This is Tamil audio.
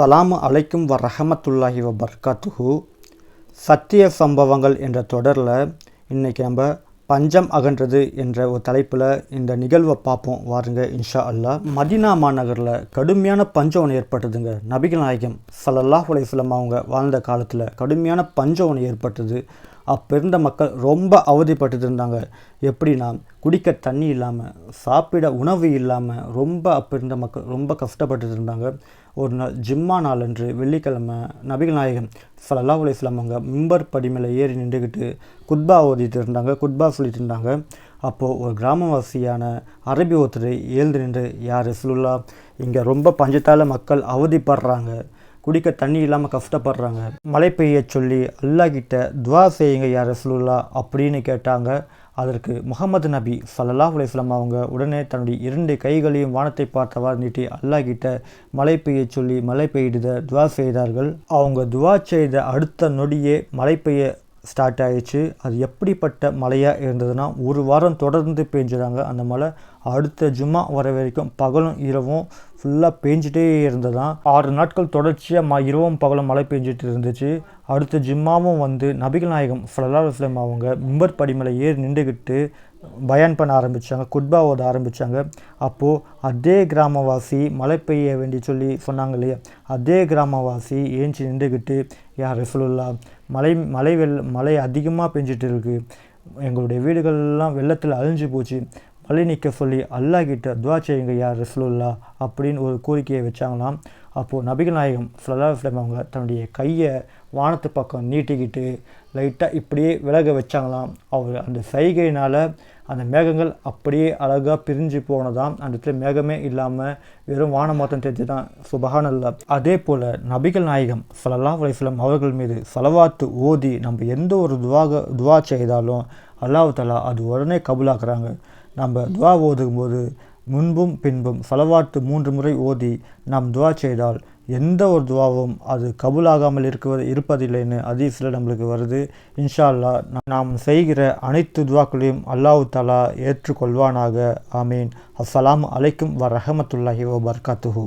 அஸ்ஸலாமு அலைக்கும் வ ரஹமத்துல்லாஹி வ பர்காத்துஹு சத்திய சம்பவங்கள் என்ற தொடரில் இன்றைக்கி நம்ம பஞ்சம் அகன்றது என்ற ஒரு தலைப்பில் இந்த நிகழ்வை பார்ப்போம். வாருங்க இன்ஷா அல்லாஹ். மதினா மாநகரில் கடுமையான பஞ்சம் ஒன்று ஏற்பட்டதுங்க. நபிகள் நாயகம் ஸல்லல்லாஹு அலைஹி அவங்க வாழ்ந்த காலத்தில் கடுமையான பஞ்சம் ஒன்று ஏற்பட்டது. அப்போ இருந்த மக்கள் ரொம்ப அவதிப்பட்டு இருந்தாங்க எப்படின்னா குடிக்க தண்ணி இல்லாமல் சாப்பிட உணவு இல்லாமல் ரொம்ப அப்போ இருந்த மக்கள் ரொம்ப கஷ்டப்பட்டு இருந்தாங்க ஒரு நாள் ஜிம்மா நாள் அன்று வெள்ளிக்கிழமை நபிகள் நாயகம் சலல்லா அலைஹி வஸல்லம் அவங்க மிம்பர் படி ஏறி நின்றுக்கிட்டு குத்பா ஓதிட்டு இருந்தாங்க குத்பா சொல்லிட்டு இருந்தாங்க அப்போது ஒரு கிராமவாசியான அரபி ஒருத்தர் எழுந்து நின்று யார் சுலுல்லா இங்கே ரொம்ப பஞ்சத்தால் மக்கள் அவதிப்படுறாங்க. குடிக்க தண்ணி இல்லாமல் கஷ்டப்படுறாங்க. மழை பெய்ய சொல்லி அல்லாஹ் கிட்ட துவா செய்யுங்க யார் ரசூலுல்லா அப்படின்னு கேட்டாங்க. அதற்கு முகமது நபி சல்லா அலைஹி அவங்க உடனே தன்னுடைய இரண்டு கைகளையும் வானத்தை பார்த்தவாறு நீட்டி அல்லாஹ்கிட்ட மழை பெய்ய சொல்லி மழை பெய்த துவா செய்தார்கள். அவங்க துவா செய்த அடுத்த நொடியே மழை பெய்ய ஸ்டார்ட் ஆகிடுச்சு அது எப்படிப்பட்ட மழையாக இருந்ததுன்னா ஒரு வாரம் தொடர்ந்து பெஞ்சுறாங்க அந்த மழை. அடுத்த ஜும்மா வர வரைக்கும் பகலும் இரவும் ஃபுல்லாக பேஞ்சிட்டே இருந்ததான் ஆறு நாட்கள் தொடர்ச்சியாக ம இரவும் பகலும் மழை பெஞ்சிட்டு இருந்துச்சு. அடுத்த ஜிம்மாவும் வந்து நபிகள் நாயகம் ஃபலாஸ்லம் அவங்க மிம்பர் படிமலை ஏறி நின்றுக்கிட்டு பயன் பண்ண ஆரம்பித்தாங்க குட்பா ஓத ஆரம்பித்தாங்க அப்போது அதே கிராமவாசி மழை பெய்ய வேண்டி சொல்லி சொன்னாங்க இல்லையா? அதே கிராமவாசி ஏஞ்சி நின்றுக்கிட்டு யார் ரசூலுல்லா மழை மழை வெள் மழை அதிகமாக பெஞ்சிட்டு இருக்குது எங்களுடைய வீடுகள்லாம் வெள்ளத்தில் அழிஞ்சு போச்சு. மழை நிற்க சொல்லி அல்லாஹ்கிட்ட துவா செய்யுங்க யார் ரசூலுல்லா அப்படின்னு ஒரு கோரிக்கையை வச்சாங்களாம். அப்போது நபிகள் நாயகம் ஸல்லல்லாஹு அலைஹி அவங்க தன்னுடைய கையை வானத்து பக்கம் நீட்டிக்கிட்டு லைட்டாக இப்படியே விலக வச்சாங்களாம். அவர் அந்த சைகையினால் அந்த மேகங்கள் அப்படியே அழகாக பிரிஞ்சு போனதாம். அந்த இடத்துல மேகமே இல்லாமல் வெறும் வானம் மாத்தம் தெரிஞ்சு தான் சுபகானல்ல அதே போல் நபிகள் நாயகம் சலல்லா அலைஹி அவர்கள் மீது சலவாத்து ஓதி நம்ம எந்த ஒரு துவாக துவா செய்தாலும் அல்லாஹ் தலா அது உடனே கபுலாக்குறாங்க. நம்ம துவா ஓதும்போது முன்பும் பின்பும் சலவாத்து மூன்று முறை ஓதி நாம் துவா செய்தால் எந்த ஒரு துவாவும் அது கபூலாகாமல் இருக்க இருப்பதில்லைன்னு அதீஸில் நம்மளுக்கு வருது. இன்ஷா அல்லா நாம் செய்கிற அனைத்து துவாக்களையும் அல்லாஹு தலா ஏற்றுக்கொள்வானாக. ஆமீன். அஸ்ஸலாம் அலைக்கும் வ ரஹமத்துல்லாஹி ஓ பர்காத்துஹூ